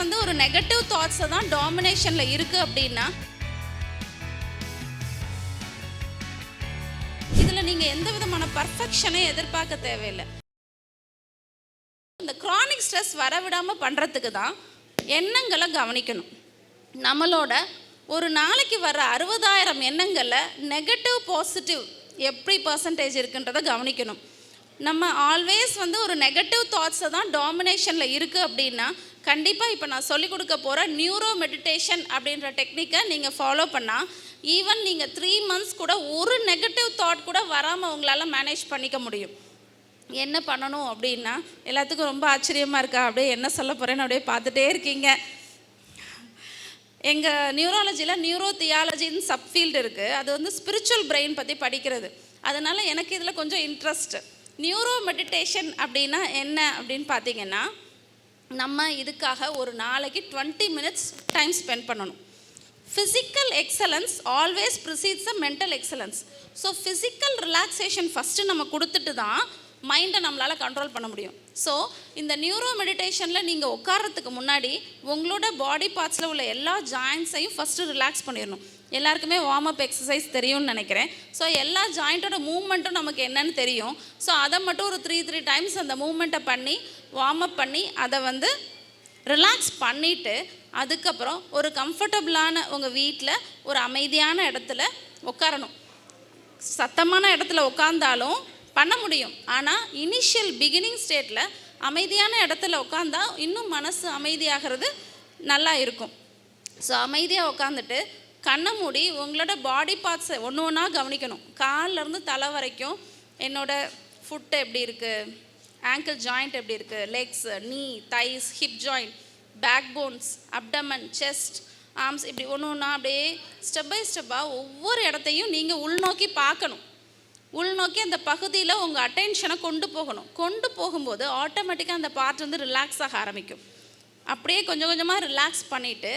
வந்து ஒரு நெகட்டிவ் தாட்ஸை தான் டாமினேஷனில் இருக்குது அப்படின்னா இதில் நீங்கள் எந்த விதமான பர்ஃபெக்ஷனே எதிர்பார்க்க தேவையில்லை. இந்த chronic ஸ்ட்ரெஸ் வரவிடாமல் பண்ணுறதுக்கு தான் எண்ணங்களை கவனிக்கணும். நம்மளோட ஒரு நாளைக்கு வர அறுபதாயிரம் எண்ணங்களில் நெகட்டிவ் பாசிட்டிவ் எப்படி பர்சன்டேஜ் இருக்குன்றதை கவனிக்கணும். நம்ம ஆல்வேஸ் வந்து ஒரு நெகட்டிவ் தாட்ஸை தான் டாமினேஷனில் இருக்குது அப்படின்னா கண்டிப்பாக இப்போ நான் சொல்லிக் கொடுக்க போகிற நியூரோ மெடிடேஷன் அப்படின்ற டெக்னிக்கை நீங்கள் ஃபாலோ பண்ணால் ஈவன் நீங்கள் த்ரீ மந்த்ஸ் கூட ஒரு நெகட்டிவ் தாட் கூட வராமல் உங்களால் மேனேஜ் பண்ணிக்க முடியும். என்ன பண்ணணும் அப்படின்னா எல்லாத்துக்கும் ரொம்ப ஆச்சரியமாக இருக்கா? அப்படியே என்ன சொல்ல போகிறேன்னு அப்படியே பார்த்துட்டே இருக்கீங்க. எங்கள் நியூராலஜியில் நியூரோ தியாலஜின்னு சப்ஃபீல்டு இருக்குது அது வந்து ஸ்பிரிச்சுவல் பிரெயின் பற்றி படிக்கிறது. அதனால் எனக்கு இதில் கொஞ்சம் இன்ட்ரெஸ்ட்டு நியூரோ மெடிடேஷன் அப்படின்னா என்ன அப்படின்னு பார்த்தீங்கன்னா நம்ம இதுக்காக ஒரு நாளைக்கு டுவெண்ட்டி மினிட்ஸ் டைம் ஸ்பெண்ட் பண்ணணும். Physical excellence always precedes uh mental excellence so physical relaxation first நம்ம கொடுத்துட்டு தான் மைண்டை நம்மளால் கண்ட்ரோல் பண்ண முடியும். ஸோ இந்த நியூரோ மெடிடேஷனில் நீங்கள் உட்காரத்துக்கு முன்னாடி உங்களோட பாடி பார்ட்ஸில் உள்ள எல்லா ஜாயின்ஸையும் ஃபஸ்ட்டு ரிலாக்ஸ் பண்ணிடணும் எல்லாருக்குமே வார்ம் அப் எக்ஸசைஸ் தெரியும்னு நினைக்கிறேன். ஸோ எல்லா ஜாயிண்ட்டோட மூவ்மெண்ட்டும் நமக்கு என்னன்னு தெரியும். ஸோ அதை மட்டும் ஒரு த்ரீ த்ரீ டைம்ஸ் அந்த மூவ்மெண்ட்டை பண்ணி வார்ம் அப் பண்ணி அதை வந்து ரிலாக்ஸ் பண்ணிவிட்டு அதுக்கப்புறம் ஒரு கம்ஃபர்டபுளான உங்கள் வீட்டில் ஒரு அமைதியான இடத்துல உட்காரணும். சத்தமான இடத்துல உட்காந்தாலும் பண்ண முடியும். ஆனால் இனிஷியல் பிகினிங் ஸ்டேட்டில் அமைதியான இடத்துல உட்காந்தா இன்னும் மனசு அமைதியாகிறது நல்லா இருக்கும். ஸோ அமைதியாக உட்காந்துட்டு கண்ணை மூடி உங்களோட பாடி பார்ட்ஸை ஒன்று ஒன்றா கவனிக்கணும். கால்ல இருந்து தலை வரைக்கும் என்னோட ஃபுட்டு எப்படி இருக்குது ஆங்கிள் ஜாயிண்ட் எப்படி இருக்குது legs knee thighs hip joint back bones abdomen chest arms இப்படி ஒன்று ஒன்றா அப்படியே ஸ்டெப் பை ஸ்டெப்பாக ஒவ்வொரு இடத்தையும் நீங்கள் உள்நோக்கி பார்க்கணும். உள்நோக்கி அந்த பகுதியில் உங்கள் அட்டென்ஷனை கொண்டு போகணும். கொண்டு போகும்போது ஆட்டோமேட்டிக்காக அந்த பார்ட் வந்து ரிலாக்ஸ் ஆக ஆரம்பிக்கும். அப்படியே கொஞ்சம் கொஞ்சமாக ரிலாக்ஸ் பண்ணிவிட்டு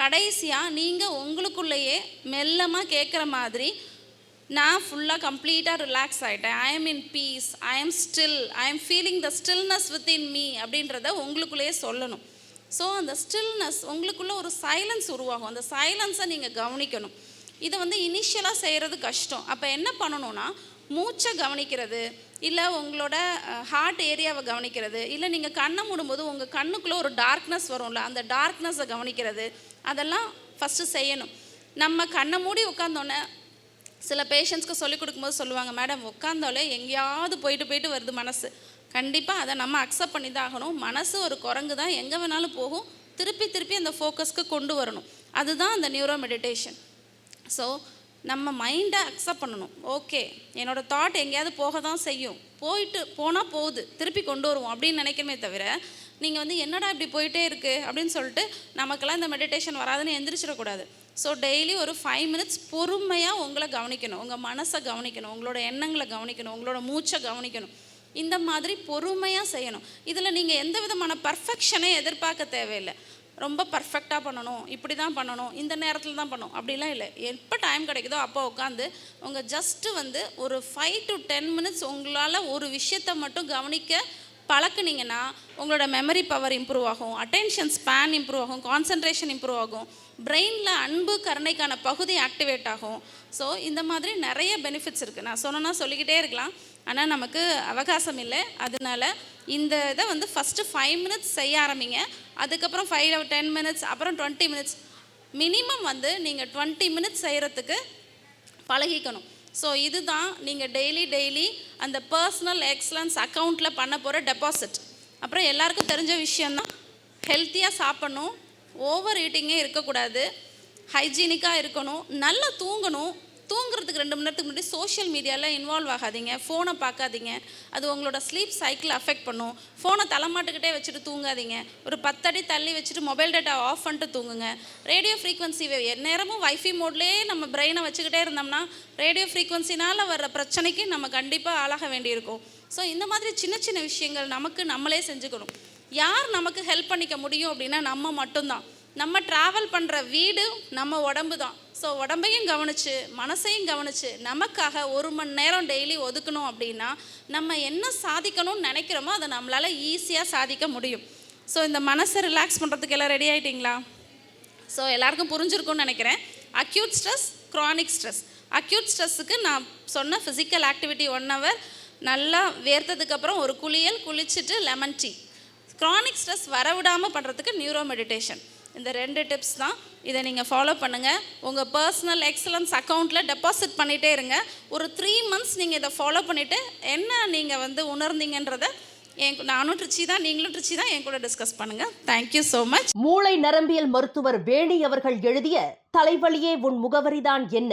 கடைசியாக நீங்கள் உங்களுக்குள்ளேயே மெல்லமாக கேட்குற மாதிரி நான் ஃபுல்லாக கம்ப்ளீட்டாக ரிலாக்ஸ் ஆகிட்டேன் I am in peace I am still I am feeling the stillness within me அப்படின்றத உங்களுக்குள்ளேயே சொல்லணும். ஸோ அந்த ஸ்டில்னஸ் உங்களுக்குள்ளே ஒரு சைலன்ஸ் உருவாகும். அந்த சைலன்ஸை நீங்கள் கவனிக்கணும். இதை வந்து இனிஷியலாக செய்கிறது கஷ்டம். அப்போ என்ன பண்ணணும்னா மூச்சை கவனிக்கிறது இல்லை உங்களோட ஹார்ட் ஏரியாவை கவனிக்கிறது இல்லை நீங்கள் கண்ணை மூடும்போது உங்கள் கண்ணுக்குள்ளே ஒரு டார்க்னஸ் வரும்ல அந்த டார்க்னஸை கவனிக்கிறது அதெல்லாம் ஃபஸ்ட்டு செய்யணும். நம்ம கண்ணை மூடி உட்காந்தோன்னே சில பேஷண்ட்ஸ்க்கு சொல்லிக் கொடுக்கும்போது சொல்லுவாங்க மேடம் உட்காந்தாலே எங்கேயாவது போயிட்டு போயிட்டு வருது மனசு. கண்டிப்பாக அதை நம்ம அக்செப்ட் பண்ணி தான் ஆகணும். மனசு ஒரு குரங்கு தான் எங்கே வேணாலும் போகும். திருப்பி திருப்பி அந்த ஃபோக்கஸ்க்கு கொண்டு வரணும். அதுதான் அந்த நியூரோ மெடிடேஷன் ஸோ நம்ம மைண்டை அக்செப்ட் பண்ணணும். ஓகே என்னோடய தாட் எங்கேயாவது போக தான் செய்யும். போயிட்டு போனால் போகுது. திருப்பி கொண்டு வருவோம் அப்படின்னு நினைக்கிறமே தவிர நீங்கள் வந்து என்னடா இப்படி போயிட்டே இருக்குது அப்படின்னு சொல்லிட்டு நமக்கெல்லாம் இந்த மெடிடேஷன் வராதுன்னு எந்திரிச்சிடக்கூடாது. ஸோ டெய்லி ஒரு ஃபைவ் மினிட்ஸ் பொறுமையாக உங்களை கவனிக்கணும். உங்கள் மனசை கவனிக்கணும். உங்களோட எண்ணங்களை கவனிக்கணும். உங்களோட மூச்சை கவனிக்கணும். இந்த மாதிரி பொறுமையாக செய்யணும். இதில் நீங்கள் எந்த விதமான பர்ஃபெக்ஷனே எதிர்பார்க்க தேவையில்லை. ரொம்ப பர்ஃபெக்டாக பண்ணணும் இப்படி தான் பண்ணணும் இந்த நேரத்தில் தான் பண்ணணும். அப்படிலாம் இல்லை. எப்போ டைம் கிடைக்குதோ அப்போ உட்காந்து உங்கள் ஜஸ்ட்டு வந்து ஒரு ஃபைவ் டு டென் மினிட்ஸ் உங்களால் ஒரு விஷயத்தை மட்டும் கவனிக்க பழக்குனீங்கன்னா உங்களோட மெமரி பவர் இம்ப்ரூவ் ஆகும் அட்டென்ஷன் ஸ்பேன் இம்ப்ரூவ் ஆகும் கான்சன்ட்ரேஷன் இம்ப்ரூவ் ஆகும் பிரெயினில் அன்பு கருணைக்கான பகுதி ஆக்டிவேட் ஆகும். ஸோ இந்த மாதிரி நிறைய பெனிஃபிட்ஸ் இருக்குது நான் சொன்னேன்னா சொல்லிக்கிட்டே இருக்கலாம். ஆனால் நமக்கு அவகாசம் இல்லை. அதனால இந்த இதை வந்து ஃபஸ்ட்டு ஃபைவ் மினிட்ஸ் செய்ய ஆரம்பிங்க. அதுக்கப்புறம் ஃபைவ் டென் மினிட்ஸ் அப்புறம் டுவெண்ட்டி மினிட்ஸ் மினிமம் வந்து நீங்கள் டுவெண்ட்டி மினிட்ஸ் செய்கிறதுக்கு பழகிக்கணும். ஸோ இதுதான் நீங்கள் டெய்லி டெய்லி அந்த பர்சனல் எக்ஸலன்ஸ் அக்கௌண்ட்டில் பண்ண போகிற டெபாசிட் அப்புறம் எல்லாருக்கும் தெரிஞ்ச விஷயந்தான் ஹெல்த்தியாக சாப்பிடணும் ஓவர் ஈட்டிங்கே இருக்கக்கூடாது ஹைஜீனிக்காக இருக்கணும் நல்லா தூங்கணும் தூங்குறதுக்கு ரெண்டு மணி நேரத்துக்கு முன்னாடி சோஷியல் மீடியாவில் இன்வால்வ் ஆகாதீங்க. ஃபோனை பார்க்காதீங்க. அது உங்களோட ஸ்லீப் சைக்கிள் அஃபெக்ட் பண்ணும். ஃபோனை தலைமாட்டுக்கிட்டே வச்சுட்டு தூங்காதீங்க. ஒரு பத்தடி தள்ளி வச்சுட்டு மொபைல் டேட்டா ஆஃப் பண்ணிட்டு தூங்குங்க. ரேடியோ ஃப்ரீக்வன்சி நேரமும் வைஃபை மோட்லேயே நம்ம பிரெயினை வச்சுக்கிட்டே இருந்தோம்னா ரேடியோ ஃப்ரீக்வன்சினால் வர்ற பிரச்சனைக்கு நம்ம கண்டிப்பாக ஆளாக வேண்டியிருக்கும். ஸோ இந்த மாதிரி சின்ன சின்ன விஷயங்கள் நமக்கு நம்மளே செஞ்சுக்கணும். யார் நமக்கு ஹெல்ப் பண்ணிக்க முடியும் அப்படின்னா நம்ம மட்டும்தான். நம்ம ட்ராவல் பண்ணுற வீடு நம்ம உடம்பு தான் ஸோ உடம்பையும் கவனிச்சு மனசையும் கவனிச்சு நமக்காக ஒரு மணி நேரம் டெய்லி ஒதுக்கணும் அப்படின்னா நம்ம என்ன சாதிக்கணும்னு நினைக்கிறோமோ அதை நம்மளால் ஈஸியாக சாதிக்க முடியும். ஸோ இந்த மனசை ரிலாக்ஸ் பண்ணுறதுக்கு எல்லாம் ரெடி ஆகிட்டிங்களா ஸோ எல்லாருக்கும் புரிஞ்சிருக்கும்னு நினைக்கிறேன். Acute stress chronic stress acute ஸ்ட்ரெஸ்ஸுக்கு நான் சொன்ன ஃபிசிக்கல் ஆக்டிவிட்டி ஒன் ஹவர் நல்லா வேர்த்ததுக்கப்புறம் ஒரு குளியல் குளிச்சுட்டு லெமன் டீ க்ரானிக் ஸ்ட்ரெஸ் வரவிடாமல் பண்ணுறதுக்கு நியூரோ மெடிடேஷன் இந்த ரெண்டு டிப்ஸ் தான். இதை நீங்கள் ஃபாலோ பண்ணுங்கள் உங்கள் பர்சனல் எக்ஸலன்ஸ் அக்கௌண்ட்டில் டெபாசிட் பண்ணிகிட்டே இருங்க. ஒரு த்ரீ மந்த்ஸ் நீங்கள் இதை ஃபாலோ பண்ணிவிட்டு என்ன நீங்கள் வந்து உணர்ந்தீங்கன்றத என் நானும் ட்ரிச்சி தான் நீங்களும் ட்ரிச்சி தான் என் கூட டிஸ்கஸ் பண்ணுங்கள் தேங்க்யூ ஸோ மச் மூளை நரம்பியல் மருத்துவர் வேணி அவர்கள் எழுதிய தலைவலியே உன் முகவரிதான் என்ன?